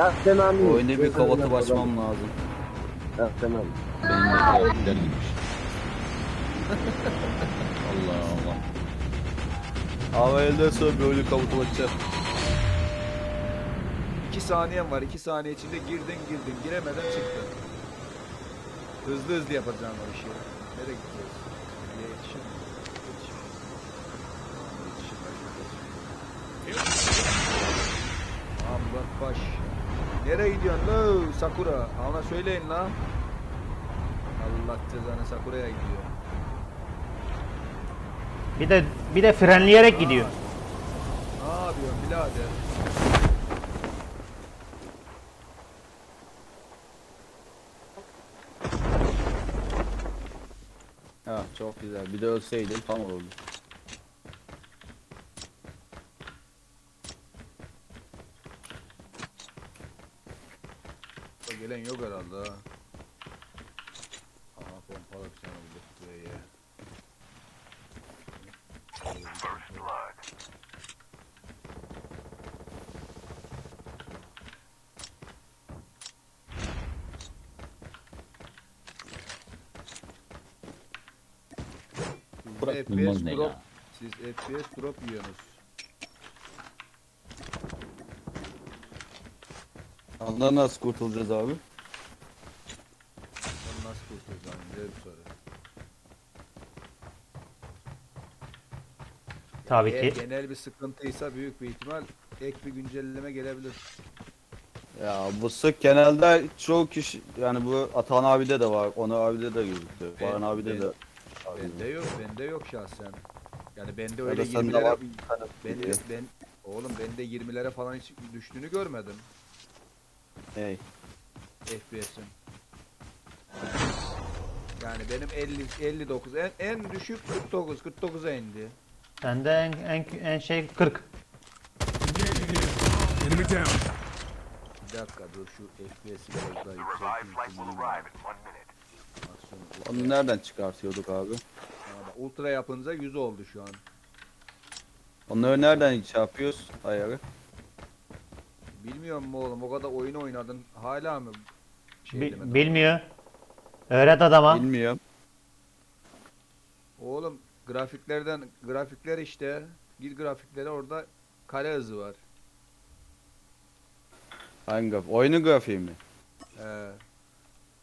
Ya sen amin. Oyunda bir kavatıp açmam lazım. Ya. Benim de karakter gitmiş. Allah Allah. Ama elde sonra böyle kavutup açacağım. 2 saniyen var. 2 saniye içinde girdin girdin. Giremeden çıktın. Hızlı hızlı yapacağım o işi. Nereye gideceğiz? Mi? Yetişir. Yetişir belki yetişir. Tamam Murat Baş. Nereye gidiyorsun lo Sakura? Ona söyleyin la. Allah cezanı Sakura'ya gidiyor. Bir de bir de frenleyerek gidiyor. Ne yapıyorsun birader? Ha çok güzel. Bir de ölseydim tam olurdu. Gelen yok herhalde ha. Aha pompalı bir tane bulduk buraya. Siz Bırak FPS Yılmaz ne drop, ya? siz FPS drop yiyorsunuz. Ondan nasıl kurtulacağız abi? Onu nasıl kurtulacağım? Güzel bir soru. Tabii Eğer ki. genel bir sıkıntıysa büyük bir ihtimal ek bir güncelleme gelebilir. Ya bu sık genelde çoğu kişi yani bu Atan abide de var, Onur abide de gözüktü. Baran abide ben- de. Bende yok, bende yok şahsen. Yani bende öyle da sende 20'lere var. ben, ben oğlum bende 20'lere falan hiç düştüğünü görmedim Hey. FPS'in. Yani benim 50 59 en, en düşük 49 49'a indi. Sende en, en, en şey 40. Enemy down. Bir dakika dur şu FPS'i biraz daha yükselteyim. Onu nereden çıkartıyorduk abi? Ultra yapınca 100 oldu şu an. Onları nereden şey yapıyoruz ayarı? Bilmiyorum mu oğlum o kadar oyun oynadın hala mı? şey Bi- demedin? bilmiyor. Öğret adama. Bilmiyorum. Oğlum grafiklerden grafikler işte gir grafiklere orada kare hızı var. Hangi grafik? Oyunun grafiği mi? Ee,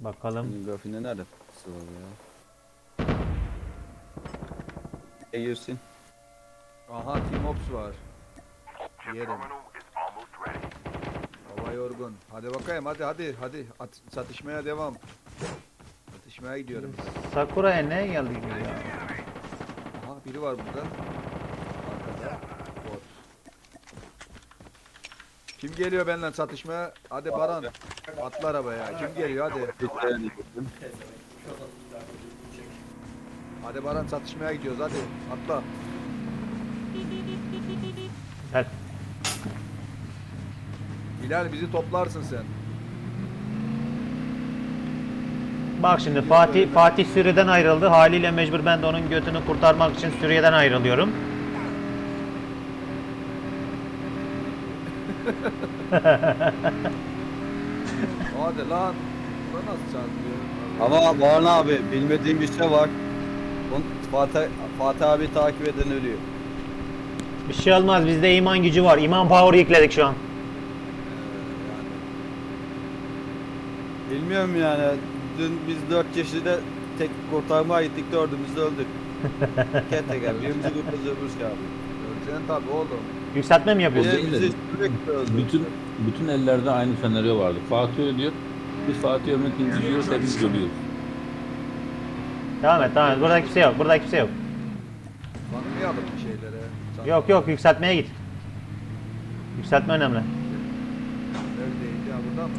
Bakalım. Oyunun grafiğinde nerede sıra ya? E girsin. aha Team Ops var. Yerim. Hava yorgun. Hadi bakayım hadi hadi hadi At- satışmaya devam. Satışmaya gidiyorum. ben. Sakura'ya ne geldik biz ya? Aha biri var burada. Arkada. Bot. Kim geliyor benden satışmaya? Hadi Baran. Atla arabaya. Kim geliyor hadi. Hadi Baran satışmaya gidiyoruz hadi. Atla. Gel. Bilal bizi toplarsın sen. Bak şimdi Fatih Fatih Suriye'den ayrıldı. Haliyle mecbur ben de onun götünü kurtarmak için Suriye'den ayrılıyorum. Hadi lan. Bu nasıl çarpıyor? Ama Baran abi bilmediğim bir şey var. Fatih, Fatih abi takip eden ölüyor. Bir şey olmaz bizde iman gücü var. İman power yükledik şu an. Bilmiyorum yani. Dün biz dört kişide tek kurtarmaya gittik dördümüz de öldük. Teker teker birimizi kurtarıyoruz abi. Öleceksin tabi oğlum. Yükseltme mi yapıyorsun? sürekli öldü. Bütün bütün ellerde aynı senaryo vardı. Fatih ölüyor. Biz Fatih ölmek inciliyoruz. Hepimiz ölüyoruz. Devam et devam et. Burada kimse yok. Burada kimse yok. Bakmayalım bir şeylere. Sen- Yok yok yükseltmeye git. Yükseltme önemli. Neredeydi ya burada mı?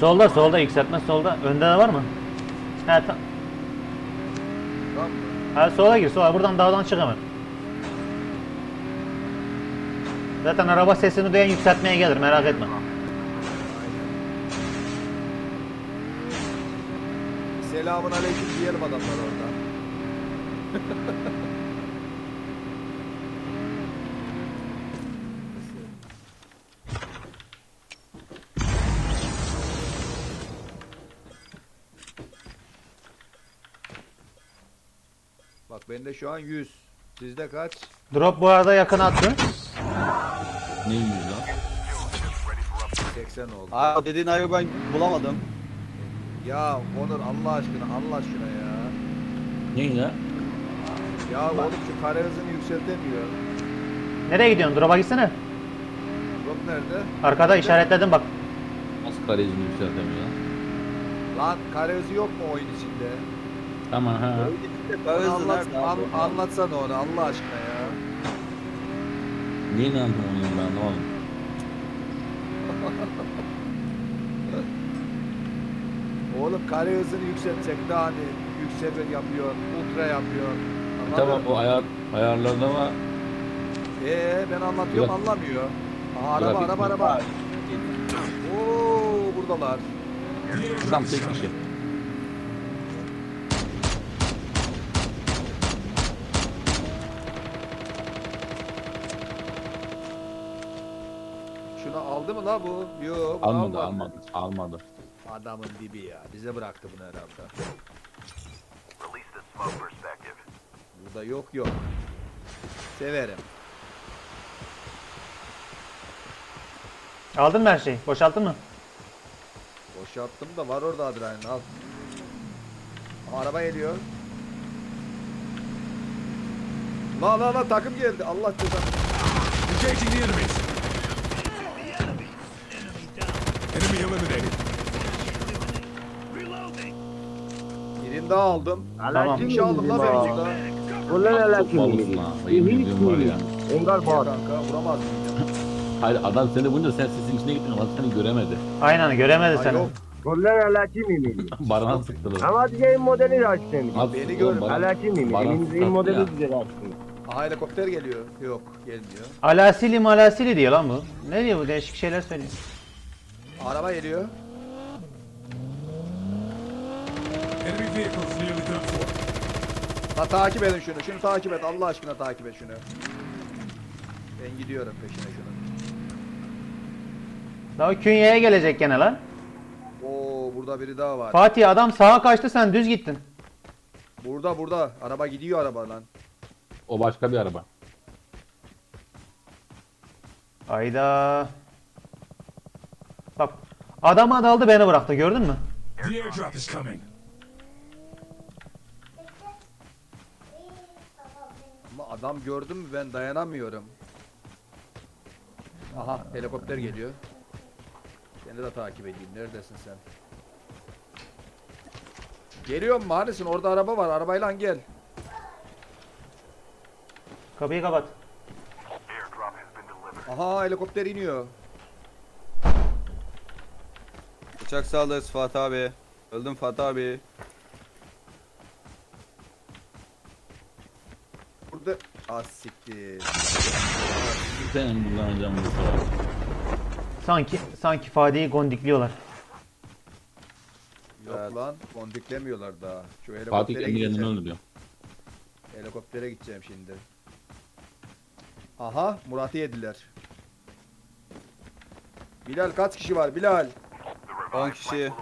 Solda solda yükseltme solda. Önde de var mı? Ha, ta- Tamam mı? ha sola gir sola. Buradan dağdan çık hemen. Zaten araba sesini duyan yükseltmeye gelir merak etme. Selamun aleyküm diyelim adamlar orada. Bak bende şu an 100. Sizde kaç? Drop bu arada yakın attı. Neymiş lan? 80 oldu. Aa dediğin ayı ben bulamadım. Ya Onur Allah aşkına Allah aşkına ya. Neyin ya? Ya oğlum şu kare hızını yükseltemiyor. Nereye gidiyorsun? Drop'a gitsene. Drop nerede? Arkada işaretledim bak. Nasıl kalecini yükseltemiyor lan? Lan kare hızı yok mu oyun içinde? Tamam ha. Anlat, nerede an, abi? anlatsana onu Allah aşkına ya. Anlamıyorum ben anlamadım. Oğlum kare hızını yükseltecek daha hani yükselir yapıyor, ultra yapıyor. Anladın Tamam o ayar ayarlarda var. Ee ben anlatıyorum Bırak. anlamıyor. Aha araba Bırak. araba araba. Oo buradalar. Adam tek kişi. Şunu aldı mı la bu? Yok Almadı almadı. Almadı. Adamın dibi ya. Bize bıraktı bunu herhalde. Burada yok yok. Severim. Aldın mı her şeyi? Boşalttın mı? Boşalttım da var orada adrenalin al. Araba geliyor. La la la takım geldi. Allah cezanı. Engaging the enemies. Eliminated. Birini daha aldım. Tamam. Bir kişi aldım la ben Çok ha. Yemin ediyorum var ya. Engal Niye bağır. kanka vuramaz? Hayır adam seni bulunca sen sesin içine gittin ama seni göremedi. Aynen göremedi Ay seni. yok. Kullan alakini miydi? Barana sıktılar. Ama diyeceğim modeli de açtın. Beni oğlum, gör. Baran- Alakini miydi? Baran Elimizin sıkıntı ya. modeli güzel açtın. Aha helikopter geliyor. Yok gelmiyor. Alasili malasili diyor lan bu. Ne diyor bu? Değişik şeyler söylüyor. Araba geliyor. Enemy vehicles nearly done for. Ha takip edin şunu. Şunu takip et. Allah aşkına takip et şunu. Ben gidiyorum peşine şunu. Daha künyeye gelecek gene lan. Oo burada biri daha var. Fatih adam sağa kaçtı sen düz gittin. Burada burada. Araba gidiyor araba lan. O başka bir araba. Hayda. Bak adam daldı beni bıraktı gördün mü? The airdrop is coming. Ama adam gördün mü ben dayanamıyorum. Aha helikopter geliyor. Seni de takip edeyim. Neredesin sen? Geliyor mu? Hanesin orada araba var. Arabayla gel. Kapıyı kapat. Aha helikopter iniyor. Uçak saldırısı Fatih abi. Öldüm Fatih abi. Burada az siktir. Senin kullanacağın bu sefer. Sanki sanki Fatih'i gondikliyorlar. Yok Evet. lan. Kondiklemiyorlar daha. Şu Fatih helikoptere kendi gideceğim. öldürüyor. Helikoptere gideceğim şimdi. Aha Murat'ı yediler. Bilal kaç kişi var Bilal? 10 kişi.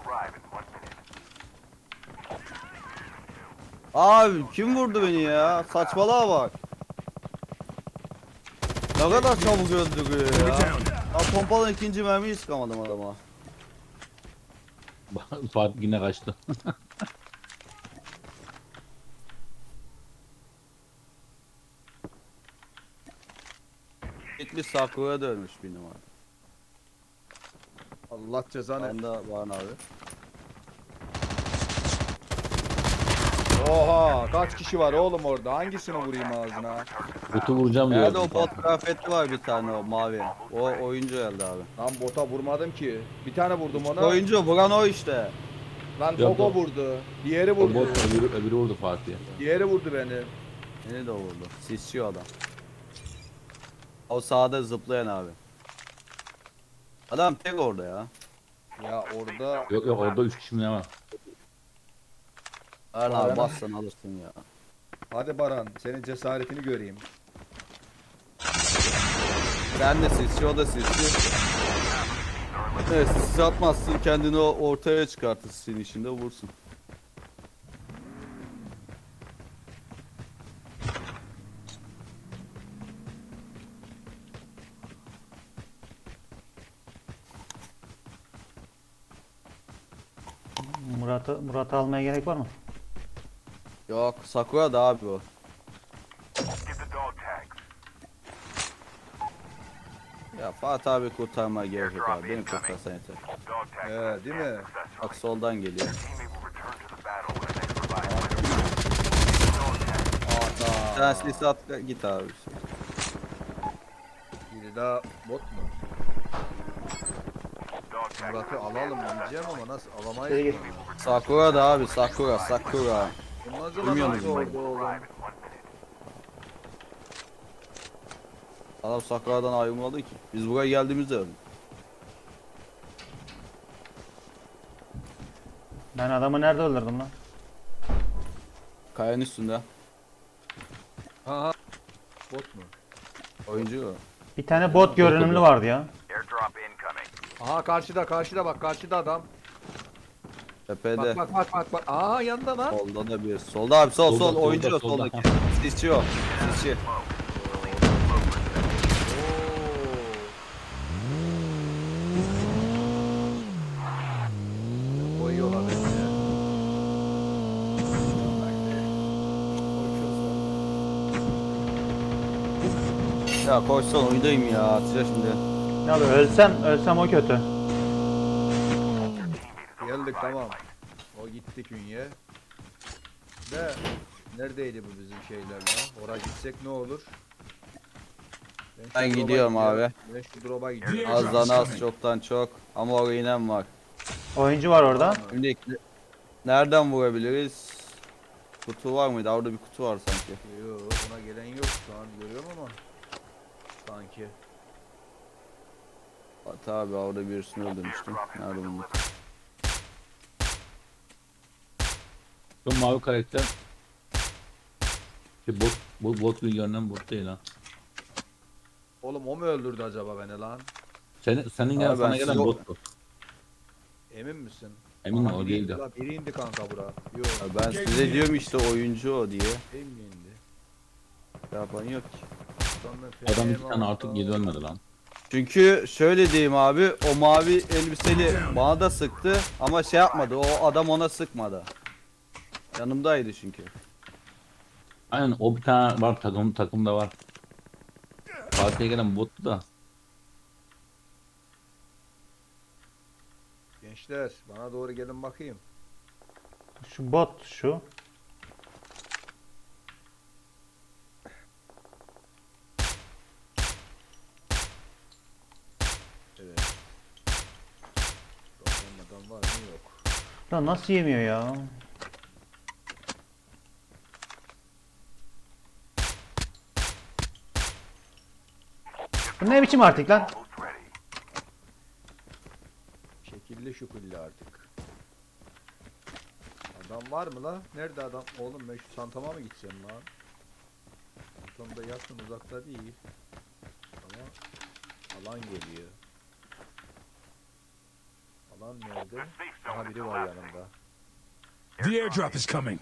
Abi kim vurdu beni ya? Saçmalığa bak. Ne kadar çabuk Enemy ya. Ya pompalı ikinci mermiyi sıkamadım adama. Fatih yine kaçtı. Gitmiş Sakura dönmüş bir numara. Allah cezanı. Ben de var abi. Oha kaç kişi var oğlum orada? Hangisini vurayım ağzına? Kutu vuracağım diyor. Nerede o bot kıyafetli var bir tane o mavi. O oyuncu herhalde abi. Lan bota vurmadım ki. Bir tane vurdum ona. Oyuncu vuran o işte. Lan Yok, yok. vurdu. Diğeri O vurdu. bot öbürü, öbürü vurdu Fatih'e. Diğeri vurdu beni. Beni de vurdu. Sisçi adam. O sağda zıplayan abi. Adam tek orada ya. Ya orada Yok yok orada 3 kişi mi ne var? Baran. abi bassan alırsın ya. hadi Baran senin cesaretini göreyim. Sen de sisçi o da sisçi. Evet sis atmazsın kendini ortaya çıkartırsın içinde vursun. Murat'ı Murat'ı almaya gerek var mı? Yok Sakura da abi o. Ya Fatih abi kurtarmaya gerek yok abi. Beni kurtarsan yeter. He değil mi? Bak soldan geliyor. Sen sisi at git abi. Biri daha bot mu? Murat'ı alalım diyeceğim ama nasıl alamayız mı? Sakura da abi Sakura Sakura. Nasıl musun? Adam Sakura'dan ayrılmadı ki. Biz buraya geldiğimizde öldü. Ben adamı nerede öldürdüm lan? Kayanın üstünde. Ha ha. Bot mu? Oyuncu o. Bir tane bot görünümlü vardı ya. Aha karşıda karşıda bak karşıda adam. Tepede. Bak bak bak bak bak. Aa yanında lan. Solda da bir. Solda abi sol Solda, sol. solda, Oyuncu o solda. soldaki. Sisçi o. Sisçi. Koyuyorlar beni. Ya koşsan oyundayım ya. Atacağız şimdi. Ya ölsem ölsem o kötü. Geldik tamam. O gitti künye. De neredeydi bu bizim şeyler lan? Oraya gitsek ne olur? şu Ben drop'a gidiyorum abi. Ben şu drop'a gidiyorum. Azdan az çoktan çok. Ama oraya inen var. Oyuncu var orada. Şimdi nereden vurabiliriz? Kutu var mıydı? Orada bir kutu var sanki. Yok ona gelen yok şu an görüyorum ama. Sanki. Fatih abi orada birisini öldürmüştüm. Nerede bulduk? Şu mavi karakter ki bot, bot, bot görünen bot değil ha. Oğlum o mu öldürdü acaba beni lan? Senin, senin gelen Abi sana gelen bot bu. Emin misin? Eminim Aha, o biri indi değildi. lan, Biri indi kanka bura. Yok. Ya ben size diyorum işte oyuncu o diye. Emin mi indi? Yapan yok ki. Adam iki tane artık geri ölmedi lan. Çünkü şöyle diyeyim abi o mavi elbiseli bana da sıktı ama şey yapmadı o adam ona sıkmadı. Yanımdaydı çünkü. Aynen o bir tane var takım takımda var. Fatih'e gelen bottu da. Gençler bana doğru gelin bakayım. Şu bot şu. Evet. Bakalım adam var mı yok. Lan nasıl yemiyor ya? Bu ne biçim artık lan? Şekilli şukilli artık. Adam var mı la? Nerede adam? Oğlum ben şu santama mı gideceğim lan? Santamda yakın uzakta değil. Ama alan geliyor. Alan nerede? Aha biri var yanımda. The airdrop is coming.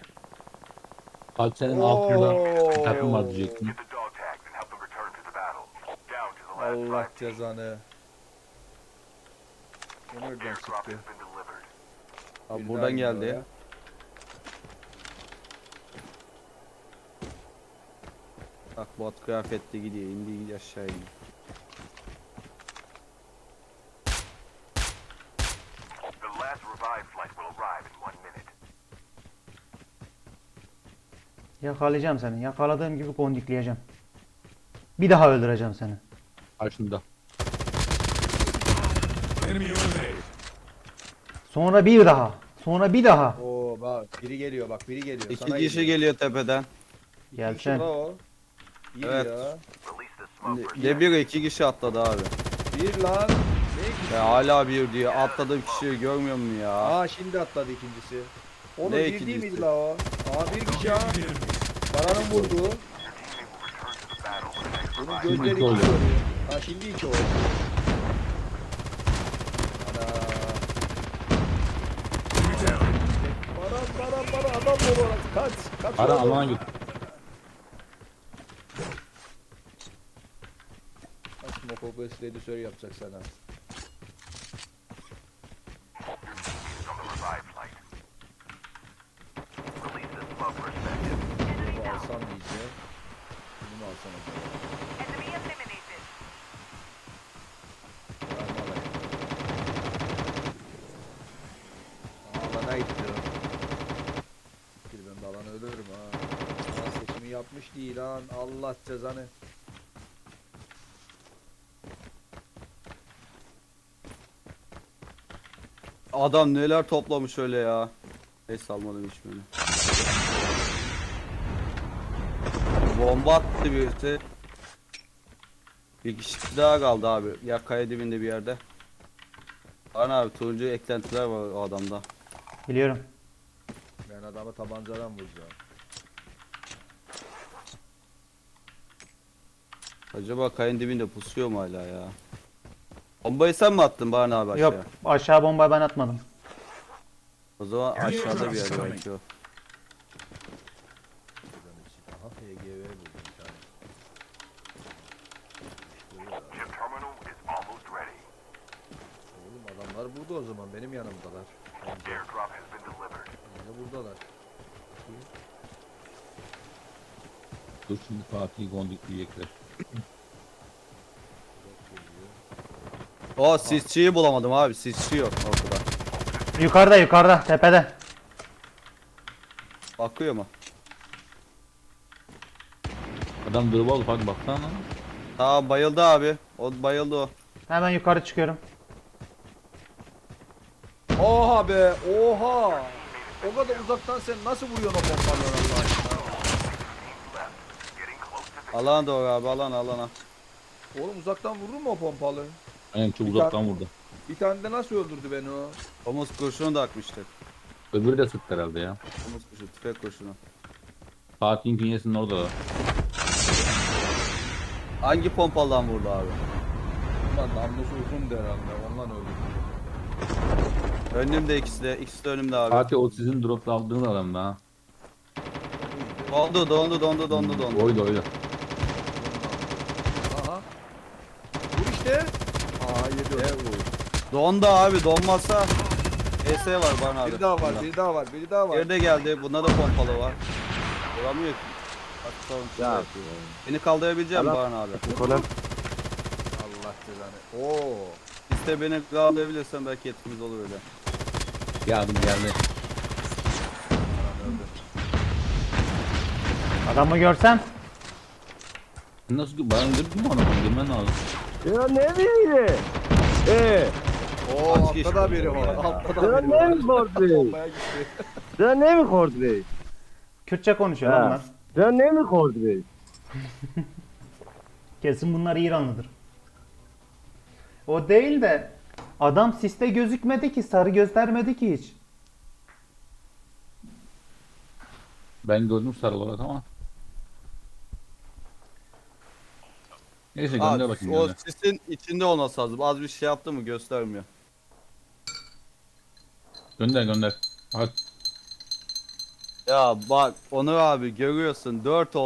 Fatih senin altında bir takım var diyecektim. Allah cezanı. O nereden çıktı? Abi buradan geldi. oraya. Bak bot kıyafette gidiyor indi gidiyor aşağı indi. The last revived flight will arrive in one minute. Yakalayacağım seni. Yakaladığım gibi kondikleyeceğim. Bir daha öldüreceğim seni. Eliminated. Sonra bir daha. Sonra bir daha. Oo bak biri geliyor bak biri geliyor. İki Sana kişi geliyor. tepeden. Gelsen. O. Evet. ya. De bir iki kişi atladı abi. Bir lan. Ne Ya hala bir diyor. Atladığım kişiyi görmüyor musun ya? Aa şimdi atladı ikincisi. Onu Ne bir değil ikincisi? miydi la o? Aa bir kişi ha. Paranın vurdu. Bunun gözleri iki oluyor. Ha şimdi iki oldu. Paran paran paran adam dolu orası. Kaç. Kaç. Ara oğlum. alana git. Kaç smoke open redüsör yapacak sana. On the revived flight. Alsam iyice. Bunu mu alsam acaba? Alana gitti ben de alana ölürüm ha. Alan seçimi yapmış değil lan. Allah cezanı. Adam neler toplamış öyle ya. Neyse almadım hiç böyle. Bomba attı birisi. Bir kişi daha kaldı abi. Ya kaya dibinde bir yerde. Lan abi turuncu eklentiler var o adamda. Biliyorum. Ben adamı tabancadan vuracağım. Acaba kayın dibinde pusuyor mu hala ya? Bombayı sen mi attın bana abi aşağıya? Yok aşağı bombayı ben atmadım. O zaman aşağıda bir yerde belki o. Şuradan içi. Aha HGV buldum bir tane. İşte bu ya. Chip terminal is almost ready. Oğlum adamlar burada o zaman benim yanımdalar. Bence buradalar. Dur şimdi Fatih'i gondik diyecekler. O sisçiyi bulamadım abi. Sisçi yok ortada. Yukarıda yukarıda tepede. Bakıyor mu? Adam dırba oldu Fatih baksana lan. Tamam bayıldı abi. O bayıldı o. Hemen yukarı çıkıyorum. Oha be oha. O kadar uzaktan sen nasıl vuruyorsun o pompaları Allah aşkına? Alana doğru abi alana alana. Oğlum uzaktan vurur mu o pompalı? Aynen çok Bir uzaktan vurdu. Bir tane de nasıl öldürdü beni o? Omuz kurşunu da akmıştı. Öbürü de sıktı herhalde ya. Omuz kurşunu, tüfek kurşunu. Fatih'in künyesinin orada da. Hangi pompalıdan vurdu abi? Ulan namlusu uzundu herhalde ondan öldürdü. Önümde ikisi de. ikisi de önümde abi. Fatih o sizin dropta aldığınız adam da ha. Dondu dondu dondu dondu dondu. Oydu oydu. Aha. Vur işte. Aa yedi o. Dondu abi donmazsa. ES var bana abi. Bir daha var, Bunda. bir daha var, biri daha var. Geride geldi. Bunda da pompalı var. Vuramıyor ki. Sorun şurada Ya. Beni kaldırabilecek misin Bana abi? Konan Allah cezanı. Oo. İşte beni kaldırabilirsen belki etkimiz olur öyle. Geldim geldi. Adamı görsem Sen nasıl bana öldürdün mü adamı? Girmen lazım. Ya ne bileyim? Ee, Oo altta da biri var? Altta da biri ne var. mi korktu? Bombaya gitti. sen ne mi korktu? Kürtçe konuşuyor lan Ha. bunlar. Sen ne mi korktu? Kesin bunlar İranlıdır. O değil de adam siste gözükmedi ki sarı göstermedi ki hiç. Ben gördüm sarı olarak ama. Neyse gönder Abi, bakayım. o gönder. sisin içinde olması lazım. Az bir şey yaptı mı göstermiyor. Gönder gönder. Hadi. Ya bak Onur abi görüyorsun 4 oldu.